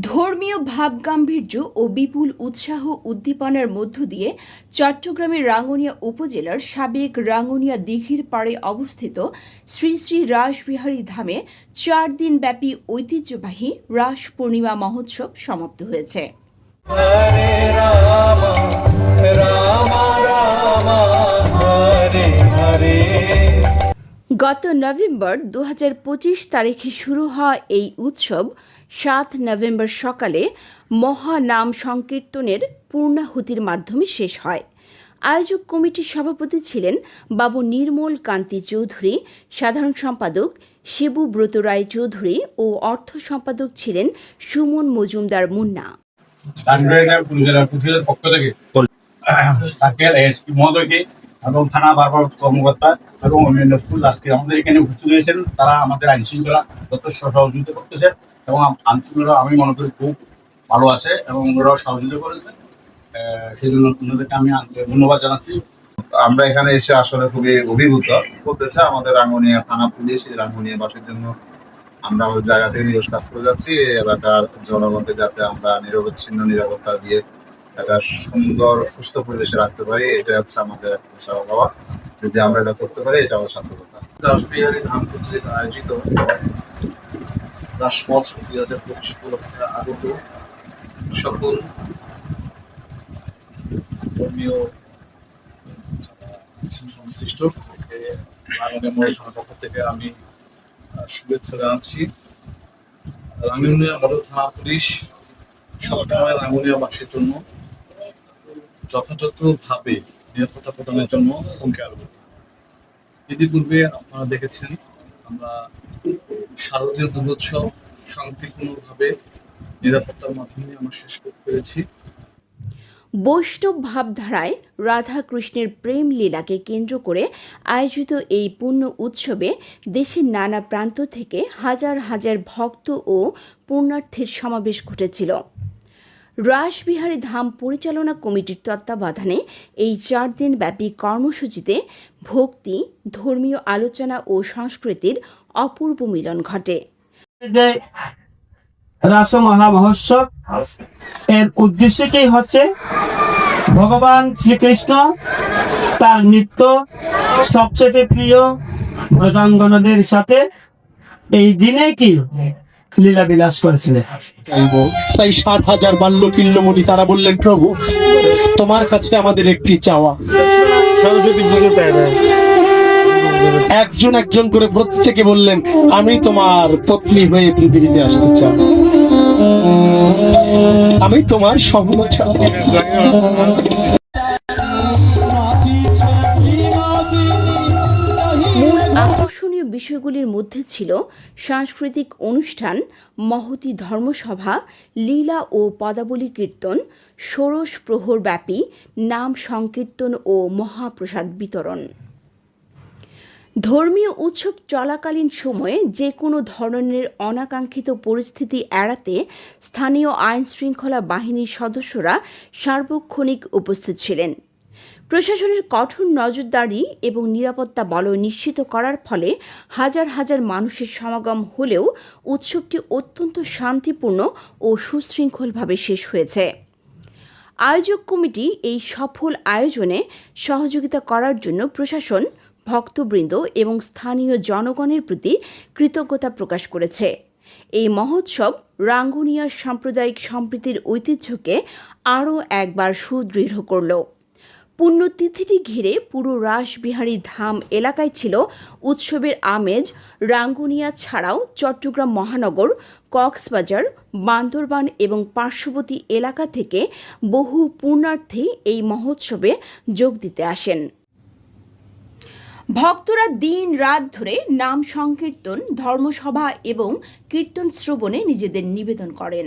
ধর্মীয় ভাবগাম্ভীর্য ও বিপুল উৎসাহ উদ্দীপনার মধ্য দিয়ে চট্টগ্রামের রাঙ্গুনিয়া উপজেলার সাবেক রাঙ্গুনিয়া দিঘির পাড়ে অবস্থিত শ্রী শ্রী রাসবিহারী ধামে চার দিনব্যাপী ঐতিহ্যবাহী রাস পূর্ণিমা মহোৎসব সমাপ্ত হয়েছে। রাম রাম রাম, হরে হরে। গত নভেম্বর দু হাজার পঁচিশ তারিখে শুরু হওয়া এই উৎসব সাত নভেম্বর সকালে মহানাম সংকীর্তনের পূর্ণাহুতির মাধ্যমে শেষ হয়। আয়োজক কমিটির সভাপতি ছিলেন বাবু নির্মল কান্তি চৌধুরী সাধারণ সম্পাদক শিবু ব্রত রায় চৌধুরী ও অর্থ সম্পাদক ছিলেন সুমন মজুমদার মুন্না। পক্ষ থেকে সার্কেল এসপি মহোদয়কে এবং থানা বারবার কর্মকর্তা এবং অন্যান্য স্কুল আজকে আমাদের এখানে উপস্থিত হয়েছেন। তারা আমাদের আইন শৃঙ্খলা যথেষ্ট সহযোগিতা করতেছে এবং আইন শৃঙ্খলা, আমি মনে করি, খুব ভালো আছে এবং ওনারাও সহযোগিতা করেছে। সেই জন্য ওনাদেরকে আমি ধন্যবাদ জানাচ্ছি। আমরা এখানে এসে আসলে খুবই অভিভূত করতেছে আমাদের রাঙ্গুনিয়া থানা পুলিশ। এই রাঙ্গুনিয়া বাসের জন্য আমরা ওই জায়গা থেকে নিরস কাজ করে যাচ্ছি। এলাকার জনগণকে যাতে আমরা নিরবচ্ছিন্ন নিরাপত্তা দিয়ে একটা সুন্দর, সুস্থ পরিবেশে রাখতে পারি এটা হচ্ছে আমাদের চাওয়া পাওয়া যদি আমরা এটা করতে পারি, এটা আমাদের সার্থকতা। রাসবিহারী ধাম কর্তৃক আয়োজিত রাসমত দুই হাজার পঁচিশ উপলক্ষে আগত সকল ধর্মীয় সংশ্লিষ্ট মডেল থানার পক্ষ থেকে আমি শুভেচ্ছা জানাচ্ছি। রাঙ্গুনিয়া মডেল থানা পুলিশ সবসময় রাঙ্গুনিয়াবাসীর জন্য যথাযথভাবে নিরাপত্তা প্রদানের জন্য অঙ্গীকারবদ্ধ ইতিপূর্বে আপনারা দেখেছেন, আমরা শারদীয় দুর্গোৎসব শান্তিপূর্ণভাবে নিরাপত্তার মাধ্যমে আমরা শেষ করতে পেরেছি। বৈষ্ণব ভাবধারায় রাধা কৃষ্ণের প্রেম লীলাকে কেন্দ্র করে আয়োজিত এই পূর্ণ উৎসবে দেশের নানা প্রান্ত থেকে হাজার হাজার ভক্ত ও পুণ্যার্থীর সমাবেশ ঘটেছিল। রাসবিহারী ধাম পরিচালনা কমিটির তত্ত্বাবধানে এই চার দিন ব্যাপী কর্মসূচিতে ভক্তি, ধর্মীয় আলোচনা ও সংস্কৃতির অপূর্ব মিলন ঘটে। রাস মহা মহোৎসব এর উদ্দেশ্যটি হচ্ছে ভগবান শ্রীকৃষ্ণ তার নিত্য সবচেয়ে প্রিয় ব্রজাঙ্গনদের সাথে এই দিনে কি লীলা বিলাস করেছিলেন। তাই ষাট হাজার বাল্য কিল্লমণি তারা বললেন প্রভু তোমার কাছে আমাদের একটি চাওয়া। একজন একজন করে প্রত্যেকে বললেন আমি তোমার পত্নী হয়ে পৃথিবীতে আসতে চাই। আমি তোমার স্বপ্ন চাই বিষয়গুলির মধ্যে ছিল সাংস্কৃতিক অনুষ্ঠান, মহতি ধর্মসভা, লীলা ও পদাবলী কীর্তন, ষোড়শ প্রহরব্যাপী নাম সংকীর্তন ও মহাপ্রসাদ বিতরণ। ধর্মীয় উৎসব চলাকালীন সময়ে যে কোনো ধরনের অনাকাঙ্ক্ষিত পরিস্থিতি এড়াতে স্থানীয় আইন শৃঙ্খলা বাহিনীর সদস্যরা সার্বক্ষণিক উপস্থিত ছিলেন। প্রশাসনের কঠোর নজরদারি এবং নিরাপত্তা বলয় নিশ্চিত করার ফলে হাজার হাজার মানুষের সমাগম হলেও উৎসবটি অত্যন্ত শান্তিপূর্ণ ও সুশৃঙ্খলভাবে শেষ হয়েছে। আয়োজক কমিটি এই সফল আয়োজনে সহযোগিতা করার জন্য প্রশাসন, ভক্তবৃন্দ এবং স্থানীয় জনগণের প্রতি কৃতজ্ঞতা প্রকাশ করেছে। এই মহোৎসব রাঙ্গুনিয়ার সাম্প্রদায়িক সম্প্রীতির ঐতিহ্যকে আরও একবার সুদৃঢ় করল। পুণ্যতিথিটি ঘিরে পুরো রাসবিহারী ধাম এলাকায় ছিল উৎসবের আমেজ। রাঙ্গুনিয়া ছাড়াও চট্টগ্রাম মহানগর, কক্সবাজার, বান্দরবান এবং পার্শ্ববর্তী এলাকা থেকে বহু পুণ্যার্থী এই মহোৎসবে যোগ দিতে আসেন। ভক্তরা দিন রাত ধরে নাম সংকীর্তন, ধর্মসভা এবং কীর্তন শ্রবণে নিজেদের নিবেদন করেন।